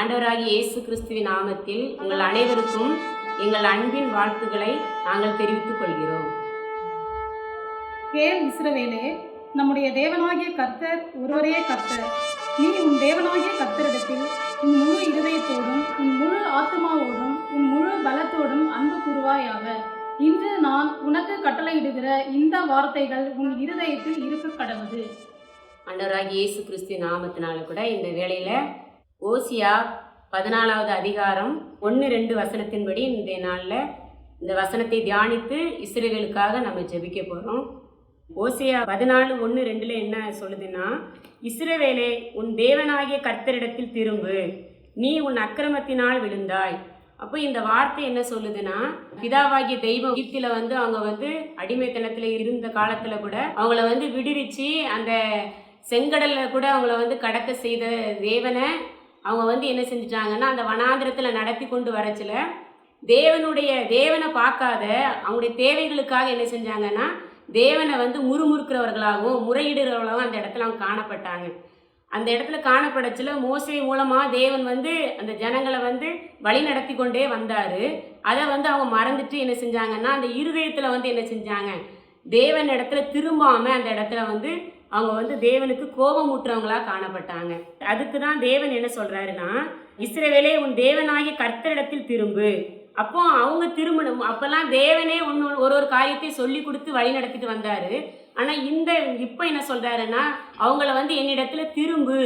ஆண்டவராகிய இயேசு கிறிஸ்துவின் நாமத்தில் உங்கள் அனைவருக்கும் எங்கள் அன்பின் வாழ்த்துக்களை நாங்கள் தெரிவித்துக் கொள்கிறோம். கேள் இஸ்ரவேலே நம்முடைய தேவனாகிய கர்த்தர் ஒருவரே கர்த்தர். நீ உன் தேவனாகிய கர்த்தரிடத்தில் உன் முழு இருதயத்தோடும் உன் முழு ஆத்மாவோடும் உன் முழு பலத்தோடும் அன்பு கூறுவாயாக. இன்று நான் உனக்கு கட்டளையிடுகிற இந்த வார்த்தைகள் உன் இருதயத்தில் இருக்க கடவுது. ஆண்டவராகிய இயேசு கிறிஸ்துவின் நாமத்தினால கூட இந்த வேளையில ஓசியா பதினாலாவது அதிகாரம் ஒன்று ரெண்டு வசனத்தின்படி இந்த நாளில் இந்த வசனத்தை தியானித்து இஸ்ரேலுக்காக நம்ம ஜெபிக்க போகிறோம் ஓசியா பதினாலு ஒன்று ரெண்டில் என்ன சொல்லுதுன்னா இஸ்ரவேலே உன் தேவனாகிய கர்த்தரிடத்தில் திரும்பு. நீ உன் அக்கிரமத்தினால் விழுந்தாய். அப்போ இந்த வார்த்தை என்ன சொல்லுதுன்னா பிதாவாகிய தெய்வம் எகிப்தில வந்து அவங்க வந்து அடிமைத்தனத்தில் இருந்த காலத்தில் கூட அவங்கள வந்து விடுவிச்சு அந்த செங்கடலில் கூட அவங்கள வந்து கடக்க செய்த தேவனை அவங்க வந்து என்ன செஞ்சுட்டாங்கன்னா அந்த வனாந்திரத்தில் நடத்தி கொண்டு வரச்சில தேவனுடைய தேவனை பார்க்காத அவங்களுடைய தேவைகளுக்காக என்ன செஞ்சாங்கன்னா தேவனை வந்து முறுமுறுக்கிறவர்களாகவும் முறையிடுகிறவர்களாகவும் அந்த இடத்துல அவங்க காணப்பட்டாங்க. அந்த இடத்துல காணப்படச்சில மோசை மூலமாக தேவன் வந்து அந்த ஜனங்களை வந்து வழி நடத்தி கொண்டே வந்தார். அதை வந்து அவங்க மறந்துட்டு என்ன செஞ்சாங்கன்னா அந்த இருதயத்தில் வந்து என்ன செஞ்சாங்க தேவன் இடத்துல திரும்பாமல் அந்த இடத்துல வந்து அவங்க வந்து தேவனுக்கு கோபமூட்டுறவங்களா காணப்பட்டாங்க. அதுக்கு தான் தேவன் என்ன சொல்றாருன்னா இஸ்ரவேலே உன் தேவனாகிய கர்த்தரிடத்தில் திரும்பு. அப்போ அவங்க திரும்பணும். அப்பெல்லாம் தேவனே ஒன்று ஒரு ஒரு காரியத்தை சொல்லி கொடுத்து வழி நடத்திட்டு வந்தாரு. ஆனால் இந்த இப்போ என்ன சொல்றாருன்னா அவங்கள வந்து என்னிடத்துல திரும்பு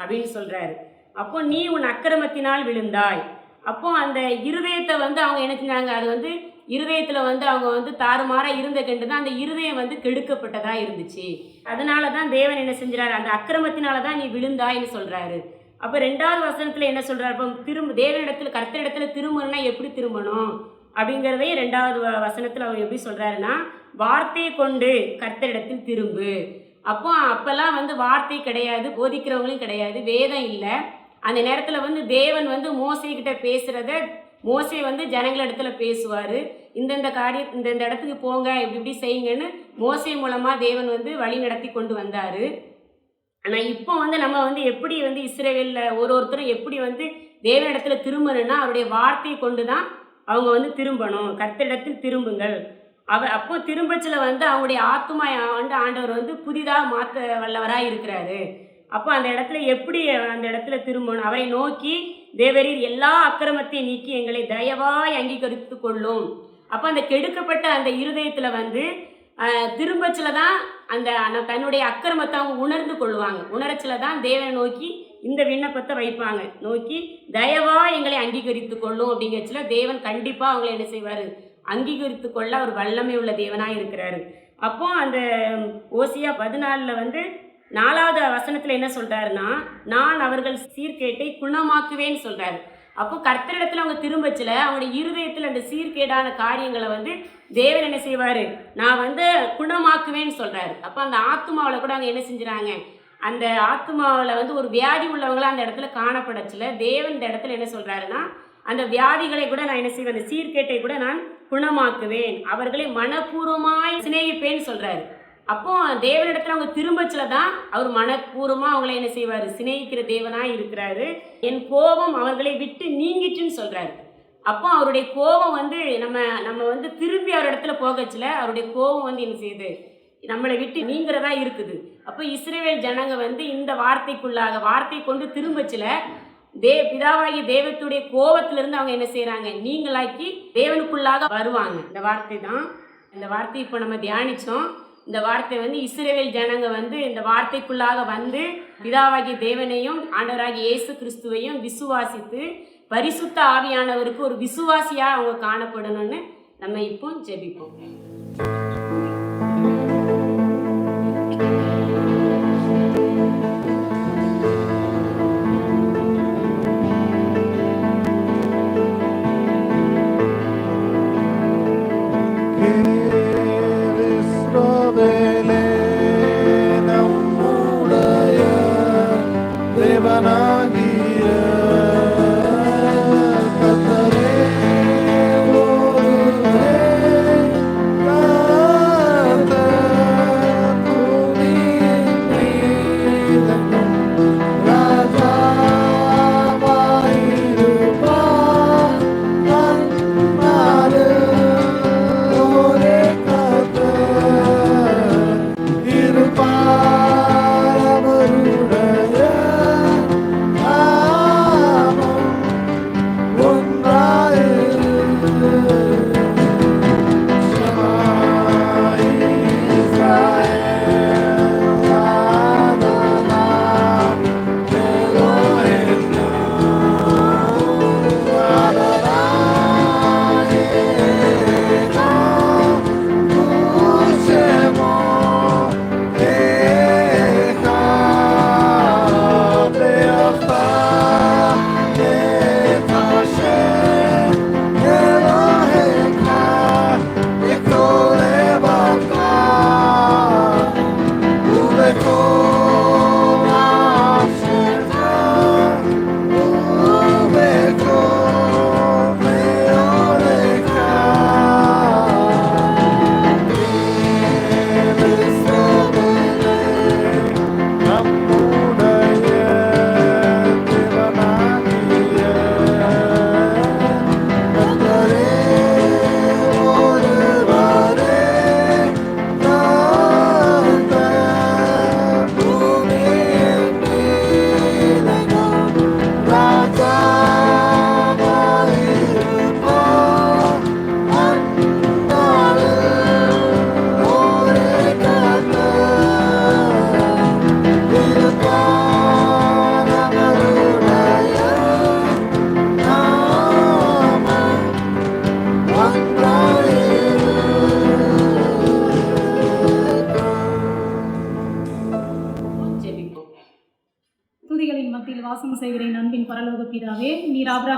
அப்படின்னு சொல்றாரு. அப்போ நீ உன் அக்கிரமத்தினால் விழுந்தாய். அப்போ அந்த இருதயத்தை வந்து அவங்க என்ன செஞ்சாங்க? அது வந்து இருதயத்தில் வந்து அவங்க வந்து தாறுமாறாக இருந்த கண்டு தான் அந்த இருதயம் வந்து கெடுக்கப்பட்டதாக இருந்துச்சு. அதனால தான் தேவன் என்ன செஞ்சுறாரு? அந்த அக்கிரமத்தினால தான் நீ விழுந்தாய்ன்னு சொல்கிறாரு அப்போ ரெண்டாவது வசனத்தில் என்ன சொல்கிறார் அப்போ திரும்ப தேவனிடத்தில் கர்த்தரிடத்துல திரும்பணும்னா எப்படி திரும்பணும்? அப்படிங்கிறதையும் ரெண்டாவது வ- வசனத்தில் அவர் எப்படி சொல்கிறாருன்னா வார்த்தையை கொண்டு கர்த்தரிடத்தில் திரும்பு. அப்போ அப்போல்லாம் வந்து வார்த்தை கிடையாது போதிக்கிறவங்களும் கிடையாது வேதம் இல்லை. அந்த நேரத்தில் வந்து தேவன் வந்து மோசைக்கிட்ட பேசுகிறத மோசே வந்து ஜனங்களிடத்துல பேசுவார். இந்தந்த காரியம் இந்தந்த இடத்துக்கு போங்க இப்படி இப்படி செய்யுங்கன்னு மோசை மூலமாக தேவன் வந்து வழி நடத்தி கொண்டு வந்தார். ஆனால் இப்போ வந்து நம்ம வந்து எப்படி வந்து இஸ்ரேவேலில் ஒரு ஒருத்தரும் எப்படி வந்து தேவனிடத்துல திரும்பணும்னா அவருடைய வார்த்தையை கொண்டு தான் அவங்க வந்து திரும்பணும். கர்த்தரிடத்தில் திரும்புங்கள். அவ அப்போ திரும்பச்சில் வந்து அவங்களுடைய ஆத்துமா வந்து ஆண்டவர் வந்து புதிதாக மாற்ற வல்லவராக இருக்கிறாரு. அப்போ அந்த இடத்துல எப்படி அந்த இடத்துல திரும்பணும்? அவரை நோக்கி தேவரீர் எல்லா அக்கிரமத்தையும் நீக்கி எங்களை தயவாய் அங்கீகரித்து கொள்ளும். அப்போ அந்த கெடுக்கப்பட்ட அந்த இருதயத்தில் வந்து திரும்பச்சில் திரும்பச்சில தான் அந்த தன்னுடைய அக்கிரமத்தை அவங்க உணர்ந்து கொள்வாங்க. உணரச்சில தான் தேவனை நோக்கி இந்த விண்ணப்பத்தை வைப்பாங்க. நோக்கி தயவா எங்களை அங்கீகரித்து கொள்ளும் அப்படிங்கறச்சுல தேவன் கண்டிப்பாக அவங்களை என்ன செய்வார்? அங்கீகரித்து கொள்ள அவர் வல்லமை உள்ள தேவனாக இருக்கிறாரு. அப்போ அந்த ஓசியா பதினாலில் வந்து நாலாவது வசனத்தில் என்ன சொல்கிறாருன்னா நான் அவர்கள் சீர்கேட்டை குணமாக்குவேன்னு சொல்கிறாரு அப்போ கர்த்தரிடத்தில் அவங்க திரும்பச்சில அவங்களுடைய இருதயத்தில் அந்த சீர்கேடான காரியங்களை வந்து தேவன் என்ன செய்வார்? நான் வந்து குணமாக்குவேன்னு சொல்கிறாரு அப்போ அந்த ஆத்துமாவில் கூட அவங்க என்ன செஞ்சுறாங்க? அந்த ஆத்துமாவில் வந்து ஒரு வியாதி உள்ளவங்களாம் அந்த இடத்துல காணப்படச்சில. தேவன் இந்த இடத்துல என்ன சொல்கிறாருன்னா அந்த வியாதிகளை கூட நான் என்ன செய்வேன்? அந்த சீர்கேட்டை கூட நான் குணமாக்குவேன். அவர்களை மனப்பூர்வமாய் சிநேகிப்பேன்னு சொல்கிறாரு அப்போ தேவனிடத்துல அவங்க திரும்பச்சில தான் அவர் மனப்பூர்வமாக அவங்கள என்ன செய்வார்? சிநேகிக்கிற தேவனாக இருக்கிறாரு. என் கோபம் அவர்களை விட்டு நீங்கிட்டுன்னு சொல்கிறாரு அப்போ அவருடைய கோபம் வந்து நம்ம நம்ம வந்து திரும்பி அவர் இடத்துல போகச்சில அவருடைய கோபம் வந்து என்ன செய்யுது? நம்மளை விட்டு நீங்கிறதா இருக்குது. அப்போ இஸ்ரேல் ஜனங்க வந்து இந்த வார்த்தைக்குள்ளாக வார்த்தை கொண்டு திரும்பச்சில தே பிதாவாகிய தேவத்துடைய கோபத்திலிருந்து அவங்க என்ன செய்கிறாங்க நீங்களாக்கி தேவனுக்குள்ளாக வருவாங்க. இந்த வார்த்தை தான் இந்த வார்த்தை இப்போ நம்ம தியானிச்சோம். இந்த வார்த்தை வந்து இஸ்ரேல் ஜனங்க வந்து இந்த வார்த்தைக்குள்ளாக வந்து பிதாவாகிய தேவனையும் ஆண்டவராகிய இயேசு கிறிஸ்துவையும் விசுவாசித்து பரிசுத்த ஆவியானவருக்கு ஒரு விசுவாசியாக அவங்க காணப்படணும்னு நம்ம இப்போ ஜெபிப்போம்.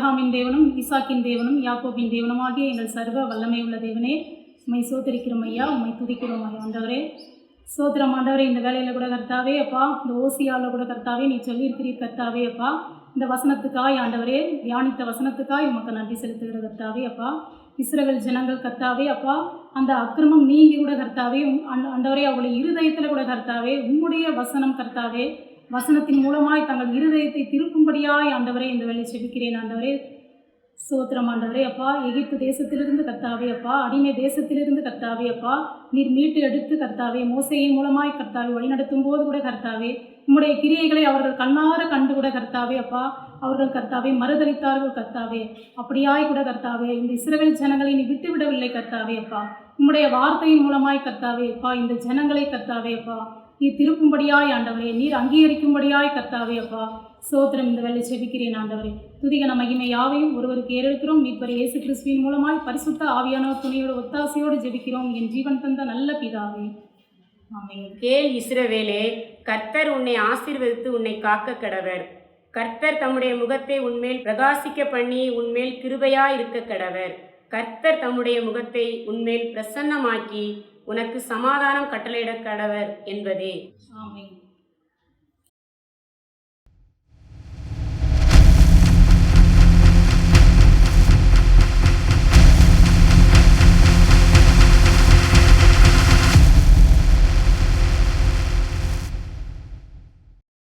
நீர் தேவனும் ஈசாக்கின் தேவனும் யாக்கோபின் தேவனுமாகிய எங்கள் சர்வ வல்லமை உள்ள தேவனே உண்மை சோதரிக்கிறோம் ஐயா உண்மை துதிக்கிறோம் ஐயா ஆண்டவரே. சோத்திரம் ஆண்டவரே இந்த வேலையில் கூட கர்த்தாவே அப்பா இந்த ஓசியாவில் கூட கர்த்தாவே நீ சொல்லியிருக்கிறீர் கர்த்தாவே அப்பா. இந்த வசனத்துக்காய் ஆண்டவரே தியானித்த வசனத்துக்காய் உமக்கு நன்றி செலுத்துகிற கர்த்தாவே அப்பா. இஸ்ரவேல் ஜனங்கள் கர்த்தாவே அப்பா. அந்த அக்கிரமம் நீங்கி கூட கர்த்தாவே உம் ஆண்ட- ஆண்டவரே அவளுடைய இருதயத்தில் கூட கர்த்தாவே உம்முடைய வசனம் கர்த்தாவே. வசனத்தின் மூலமாய் தங்கள் இருதயத்தை திருப்பும்படியாய் ஆண்டவரே இந்த வேலை செபிக்கிறேன் ஆண்டவரே. சோத்திரம் ஆண்டவரே அப்பா. எகிப்து தேசத்திலிருந்து கர்த்தாவே அப்பா. அடிமை தேசத்திலிருந்து கர்த்தாவே அப்பா. நீர் மீட்டு எடுத்து கர்த்தாவே மோசையின் மூலமாய் கர்த்தாவே வழிநடத்தும் போது கூட கர்த்தாவே உம்முடைய கிரியைகளை அவர்கள் கண்ணார கண்டு கூட கர்த்தாவே அப்பா. அவர்கள் கர்த்தாவே மறுதளித்தார்கள் கர்த்தாவே அப்படியாய் கூட கர்த்தாவே இந்த இஸ்ரவேல் ஜனங்களை நீ விட்டுவிடவில்லை கர்த்தாவே அப்பா. உம்முடைய வார்த்தையின் மூலமாய் கர்த்தாவே அப்பா. இந்த ஜனங்களை கர்த்தாவே அப்பா. திருப்பும்படியாய் ஆண்டவரே நீர் அங்கீகரிக்கும்படியாய் கத்தாவே அப்பா. சோத்திரம் இந்த வேலை செபிக்கிறேன் ஆண்டவரே. துதிகன மகிமை யாவையும் ஒருவருக்கு ஏறெடுக்கிறோம். மீட்பர் இயேசு கிறிஸ்துவின் மூலமாய் பரிசுத்த ஆவியானவர் துணையோட ஒத்தாசையோடு ஜெபிக்கிறோம். என் ஜீவன் தந்த நல்ல பிதாவே. கேள் இஸ்ரவேலே கர்த்தர் உன்னை ஆசீர்வதித்து உன்னை காக்க கடவர். கர்த்தர் தம்முடைய முகத்தை உன்மேல் பிரகாசிக்க பண்ணி உன்மேல் கிருபையா இருக்க கடவர். கர்த்தர் தம்முடைய முகத்தை உன்மேல் பிரசன்னமாக்கி உனக்கு சமாதானம் கட்டளையிட கடவர் என்பதே. ஆமீன்.